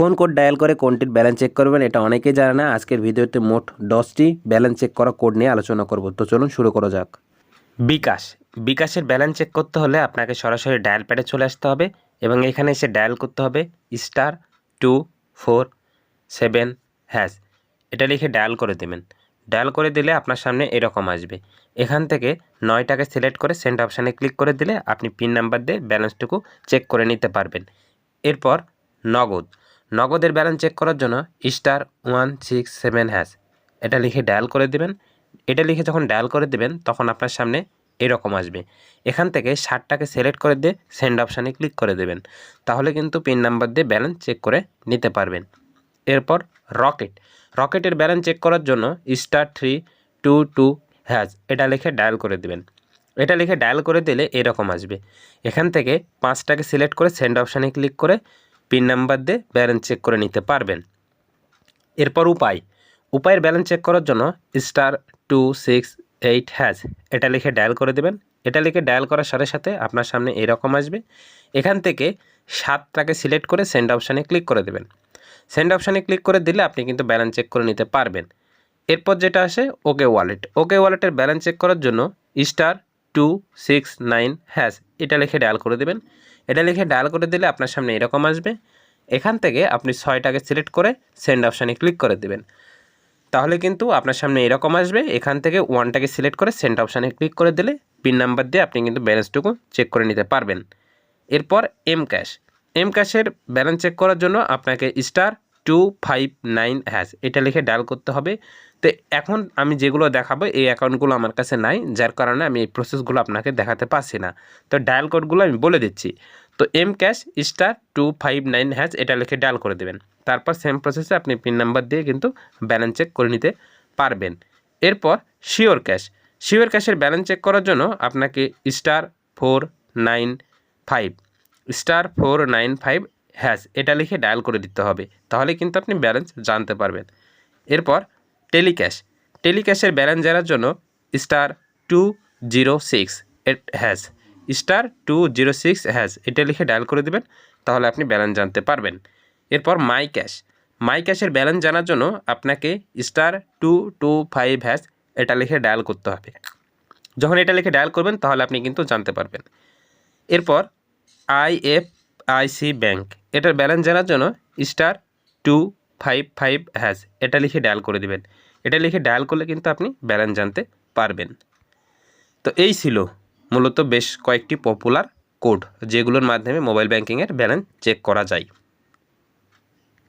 কোন code dial করে কোনটির ব্যালেন্স চেক করবেন এটা অনেকেই জানে না। আজকের ভিডিওতে মোট দশটি ব্যালেন্স চেক করা কোড নিয়ে আলোচনা করব। তো চলুন শুরু করা যাক। বিকাশ। বিকাশের ব্যালেন্স চেক করতে হলে আপনাকে সরাসরি ডায়াল প্যাডে চলে আসতে হবে এবং এখানে এসে ডায়াল করতে হবে star two four seven hash. এটা লিখে ডায়াল করে দেবেন। ডায়াল করে দিলে আপনার সামনে এরকম আসবে। এখান থেকে নয়টাকে সিলেক্ট করে সেন্ড অপশানে ক্লিক করে দিলে আপনি পিন নাম্বার দিয়ে ব্যালেন্সটুকু চেক করে নিতে পারবেন। এরপর নগদ। নগদের ব্যালেন্স চেক করার জন্য star one six seven hash এটা লিখে ডায়াল করে দেবেন। এটা লিখে যখন ডায়াল করে দেবেন, তখন আপনার সামনে এরকম আসবে। এখান থেকে ষাটটাকে সিলেক্ট করে দিয়ে সেন্ড অপশানে ক্লিক করে দেবেন। তাহলে কিন্তু পিন নাম্বার দিয়ে ব্যালেন্স চেক করে নিতে পারবেন। এরপর রকেট রকেটের ব্যালেন্স চেক করার জন্য star three two two hash এটা লিখে ডায়াল করে দেবেন। এটা লিখে ডায়াল করে দিলে এরকম আসবে। এখান থেকে পাঁচটাকে সিলেক্ট করে সেন্ড অপশানে ক্লিক করে পিন নাম্বার দিয়ে ব্যালেন্স চেক করে নিতে পারবেন। এরপর উপায়। উপায়ের ব্যালেন্স চেক করার জন্য star two six eight hash এটা লিখে ডায়াল করে দেবেন। এটা লিখে ডায়াল করার সাথে সাথে আপনার সামনে এরকম আসবে। এখান থেকে সাতটাকে সিলেক্ট করে সেন্ড অপশানে ক্লিক করে দেবেন। সেন্ড অপশানে ক্লিক করে দিলে আপনি কিন্তু ব্যালেন্স চেক করে নিতে পারবেন। এরপর যেটা আসে ওকে ওয়ালেট ওকে ওয়ালেটের ব্যালেন্স চেক করার জন্য star two six nine hash এটা লিখে ডায়াল করে দেবেন। এটা লিখে ডায়াল করে দিলে আপনার সামনে এরকম আসবে। এখান থেকে আপনি ছয়টাকে সিলেক্ট করে সেন্ড অপশানে ক্লিক করে দেবেন। তাহলে কিন্তু আপনার সামনে এরকম আসবে। এখান থেকে ওয়ানটাকে সিলেক্ট করে সেন্ড অপশানে ক্লিক করে দিলে পিন নাম্বার দিয়ে আপনি কিন্তু ব্যালেন্সটুকু চেক করে নিতে পারবেন। এরপর এম ক্যাশ এম ক্যাশের ব্যালেন্স চেক করার জন্য আপনাকে star two five nine hash এটা লিখে ডায়াল করতে হবে। তো এখন আমি যেগুলো দেখাবো, এই অ্যাকাউন্টগুলো আমার কাছে নাই, যার কারণে আমি এই প্রসেসগুলো আপনাকে দেখাতে পারছি না। তো ডায়াল কোডগুলো আমি বলে দিচ্ছি। তো M cash star two five nine hash এটা লিখে ডায়াল করে দেবেন। তারপর সেম প্রসেসে আপনি পিন নাম্বার দিয়ে কিন্তু ব্যালেন্স চেক করে নিতে পারবেন। এরপর শিওর ক্যাশ শিওর ক্যাশের ব্যালেন্স চেক করার জন্য আপনাকে star four nine five star four nine five hash, এটা লিখে ডায়াল করে দিতে হবে। তাহলে কিন্তু আপনি ব্যালেন্স জানতে পারবেন। এরপর টেলিক্যাশ টেলিক্যাশের ব্যালেন্স জানার জন্য star two zero six hash star two zero six hash এটা লিখে ডায়াল করে দেবেন, তাহলে আপনি ব্যালেন্স জানতে পারবেন। এরপর মাই ক্যাশ মাই ক্যাশের ব্যালেন্স জানার জন্য আপনাকে star two two five hash এটা লিখে ডায়াল করতে হবে। যখন এটা লিখে ডায়াল করবেন, তাহলে আপনি কিন্তু জানতে পারবেন। এরপর আইএফআইসি ব্যাংক। এটার ব্যালেন্স জানার জন্য star two five five hash. এটা লিখে ডায়াল করে দেবেন। এটা লিখে ডায়াল করলে কিন্তু আপনি ব্যালেন্স জানতে পারবেন। তো এই ছিল মূলত বেশ কয়েকটি পপুলার কোড, যেগুলোর মাধ্যমে মোবাইল ব্যাঙ্কিংয়ের ব্যালেন্স চেক করা যায়।